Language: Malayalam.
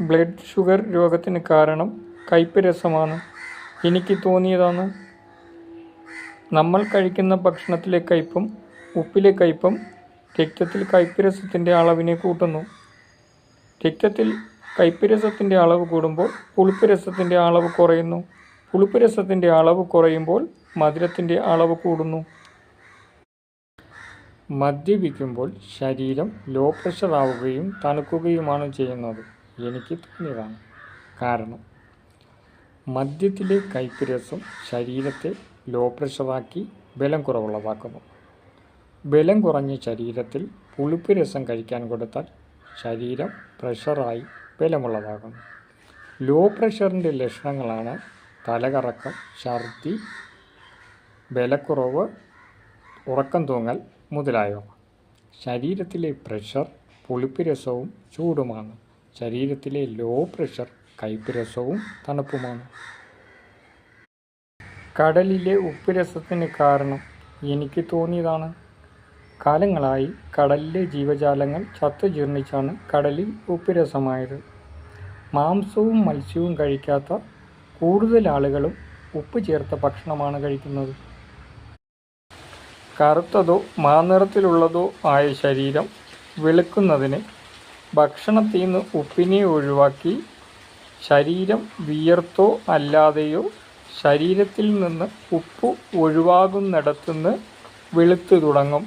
ബ്ലഡ് ഷുഗർ രോഗത്തിന് കാരണം കയ്പ് രസമാണ്. എനിക്ക് തോന്നിയതാണ്. നമ്മൾ കഴിക്കുന്ന ഭക്ഷണത്തിലെ കയ്പും ഉപ്പിലെ കയ്പും രക്തത്തിൽ കയ്പ് രസത്തിന്റെ അളവിനെ കൂട്ടുന്നു. രക്തത്തിൽ കയ്പ് രസത്തിന്റെ അളവ് കൂടുമ്പോൾ പുളിപ്പ് രസത്തിന്റെ അളവ് കുറയുന്നു. പുളിപ്പ് രസത്തിന്റെ അളവ് കുറയുമ്പോൾ മധുരത്തിന്റെ അളവ് കൂടുന്നു. മദ്യപിക്കുമ്പോൾ ശരീരം ലോ പ്രഷർ ആവുകയും തണുക്കുകയുമാണ് ചെയ്യുന്നത്. എനിക്ക് തോന്നിയതാണ് കാരണം മദ്യത്തിലെ കൈപ്പുരസം ശരീരത്തെ ലോ പ്രഷറാക്കി ബലം കുറവുള്ളതാക്കുന്നു ബലം കുറഞ്ഞ ശരീരത്തിൽ പുളിപ്പ് രസം കഴിക്കാൻ കൊടുത്താൽ ശരീരം പ്രഷറായി ബലമുള്ളതാകുന്നു ലോ പ്രഷറിന്റെ ലക്ഷണങ്ങളാണ് തലകറക്കം ഛർദി ബലക്കുറവ് ഉറക്കം തൂങ്ങൽ മുതലായവ. ശരീരത്തിലെ പ്രഷർ പുളിപ്പ് രസവും ചൂടുമാണ്. ശരീരത്തിലെ ലോ പ്രഷർ കൈപ്പുരസവും രസവും തണുപ്പുമാണ്. കടലിലെ ഉപ്പ് രസത്തിന് കാരണം എനിക്ക് തോന്നിയതാണ്. കാലങ്ങളായി കടലിലെ ജീവജാലങ്ങൾ ചത്തു ജീർണിച്ചാണ് കടലിൽ ഉപ്പ് രസമായത് മാംസവും മത്സ്യവും കഴിക്കാത്ത കൂടുതൽ ആളുകളും ഉപ്പ് ചേർത്ത ഭക്ഷണമാണ് കഴിക്കുന്നത്. കറുത്തതോ മാനിറത്തിലുള്ളതോ ആയ ശരീരം വെളുക്കുന്നതിന് ഭക്ഷണത്തിൽ നിന്ന് ഉപ്പിനെ ഒഴിവാക്കി ശരീരം വിയർത്തോ അല്ലാതെയോ ശരീരത്തിൽ നിന്ന് ഉപ്പ് ഒഴിവാകുന്നിടത്തുനിന്ന് വെളുത്തു തുടങ്ങും.